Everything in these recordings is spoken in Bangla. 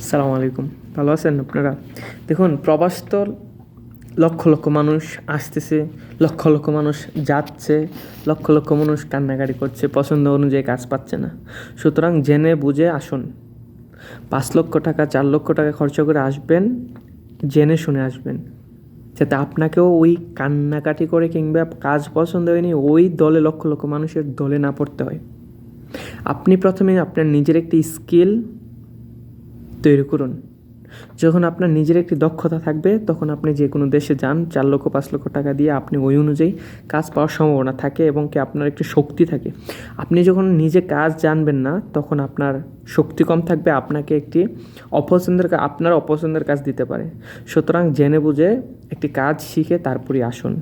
সালাম আলাইকুম। ভালো আছেন আপনারা? দেখুন, প্রবাস তো লক্ষ লক্ষ মানুষ আসতেছে, লক্ষ লক্ষ মানুষ যাচ্ছে, লক্ষ লক্ষ মানুষ কান্নাকাটি করছে, পছন্দ অনুযায়ী কাজ পাচ্ছে না। সুতরাং জেনে বুঝে আসুন, পাঁচ লক্ষ টাকা, চার লক্ষ টাকা খরচা করে আসবেন, জেনে শুনে আসবেন। যাতে আপনাকেও ওই কান্নাকাটি করে কিংবা কাজ পছন্দ হয়নি, ওই দলে লক্ষ লক্ষ মানুষের দলে না পড়তে হয়। আপনি প্রথমে আপনার নিজের একটি স্কিল তৈরি করুন। যখন আপনার নিজের একটি দক্ষতা থাকবে, তখন আপনি যে কোনো দেশে যান, চার লক্ষ, পাঁচ লক্ষ টাকা দিয়ে আপনি ওই অনুযায়ী কাজ পাওয়ার সম্ভাবনা থাকে এবং কি আপনার একটি শক্তি থাকে। আপনি যখন নিজে কাজ জানবেন না, তখন আপনার শক্তি কম থাকবে, আপনাকে একটি অপছন্দের আপনার অপছন্দের কাজ দিতে পারে। সুতরাং জেনে বুঝে একটি কাজ শিখে তারপরে আসুন।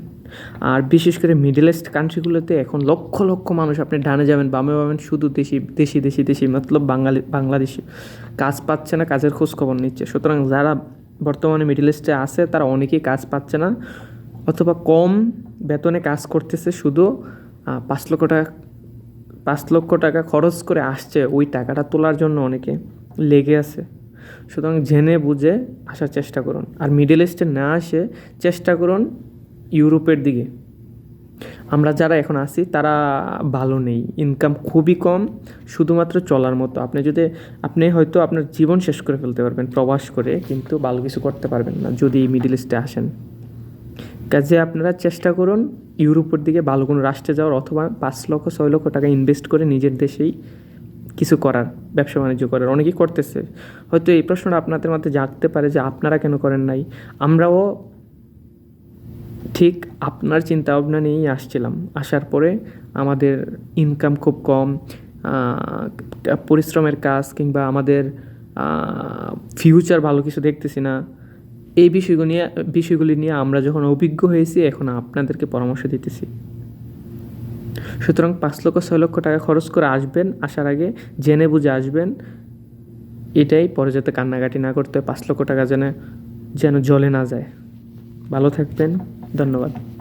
আর বিশেষ করে মিডল ইস্ট কান্ট্রিগুলোতে এখন লক্ষ লক্ষ মানুষ আপনি ডানে যাবেন, বামে পাবেন, শুধু দেশি দেশি দেশি দেশি, মতলব বাঙালি, বাংলাদেশি। কাজ পাচ্ছে না, কাজের খোঁজ খবর নিচ্ছে। সুতরাং যারা বর্তমানে মিডল ইস্টে আছে, তারা অনেকেই কাজ পাচ্ছে না, অথবা কম বেতনে কাজ করতেছে, শুধু পাঁচ লক্ষ টাকা, পাঁচ লক্ষ টাকা খরচ করে আসছে, ওই টাকাটা তোলার জন্য অনেকে লেগে আছে। সুতরাং জেনে বুঝে আসার চেষ্টা করুন। আর মিডল ইস্টে না আসে চেষ্টা করুন ইউরোপের দিকে। আমরা যারা এখন আছি, তারা ভালো নেই। ইনকাম খুবই কম, শুধুমাত্র চলার মতো। আপনি যদি, আপনি হয়তো আপনার জীবন শেষ করে ফেলতে পারবেন, প্রবাস করে, কিন্তু ভালো কিছু করতে পারবেন না, যদি মিডিল ইস্টে আসেন। কাজে আপনারা চেষ্টা করুন ইউরোপের দিকে ভালো কোনো রাষ্ট্রে যাওয়ার, অথবা পাঁচ লক্ষ, ছয় লক্ষ টাকা ইনভেস্ট করে নিজের দেশেই কিছু করার, ব্যবসা বাণিজ্য করার। অনেকেই করতেছে। হয়তো এই প্রশ্নটা আপনাদের মধ্যে জাগতে পারে যে আপনারা কেন করেন নাই? আমরাও ঠিক আপনার চিন্তা ভাবনা নিয়েই আসছিলাম। আসার পরে আমাদের ইনকাম খুব কম পরিশ্রমের কাজ কিংবা আমাদের ফিউচার ভালো কিছু দেখতেছি না। এই বিষয়গুলো নিয়ে, বিষয়গুলি নিয়ে আমরা যখন অভিজ্ঞ হয়েছি, এখন আপনাদেরকে পরামর্শ দিতেছি। সুতরাং পাঁচ লক্ষ, ছয় লক্ষ টাকা খরচ করে আসবেন, আসার আগে জেনে বুঝে আসবেন। এটাই পরে যাতে কান্নাকাটি না করতে পাঁচ লক্ষ টাকা যেন যেন জলে না যায়। ভালো থাকবেন। ধন্যবাদ।